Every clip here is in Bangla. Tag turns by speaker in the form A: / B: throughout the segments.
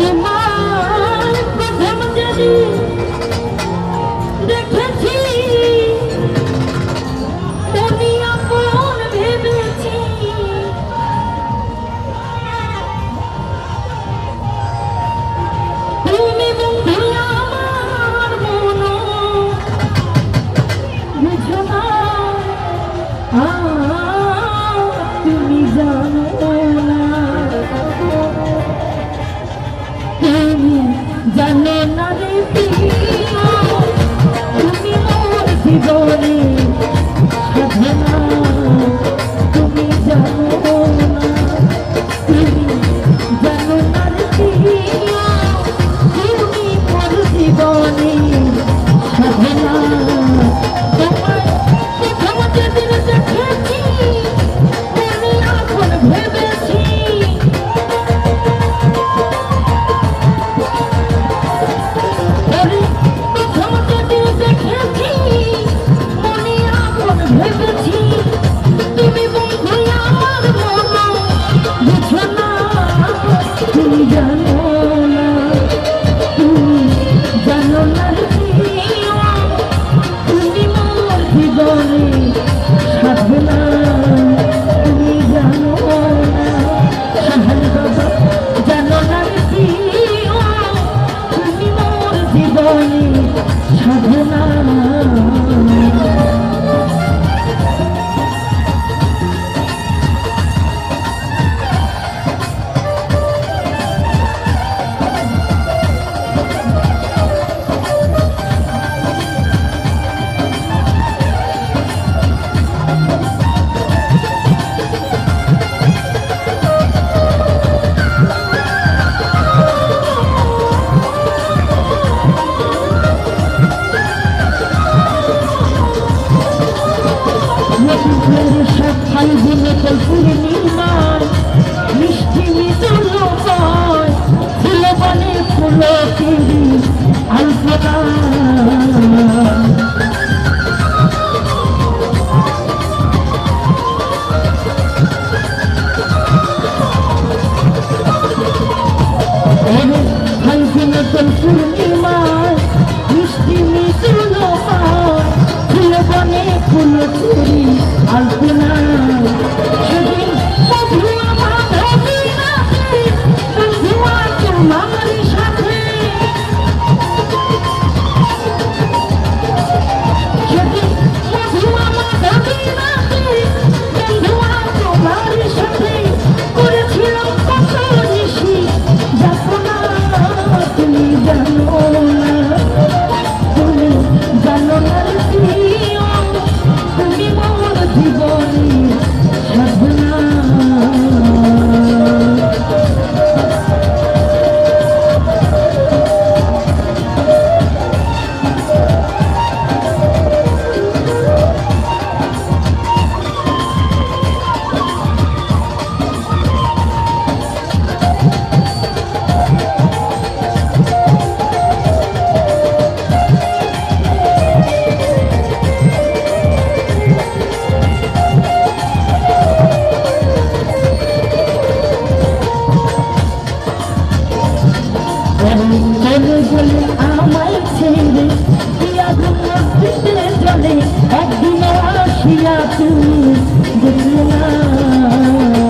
A: Remember keep. ফুল চুরি আলপনা মনে বলে আমায় ছেড়ে কি আগুন মস্তিষ্কে জলে একদিন আসিয়া তুমি দেখলে না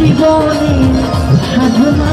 A: জীবনের সাধনা।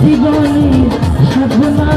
A: জীবনে সাধনা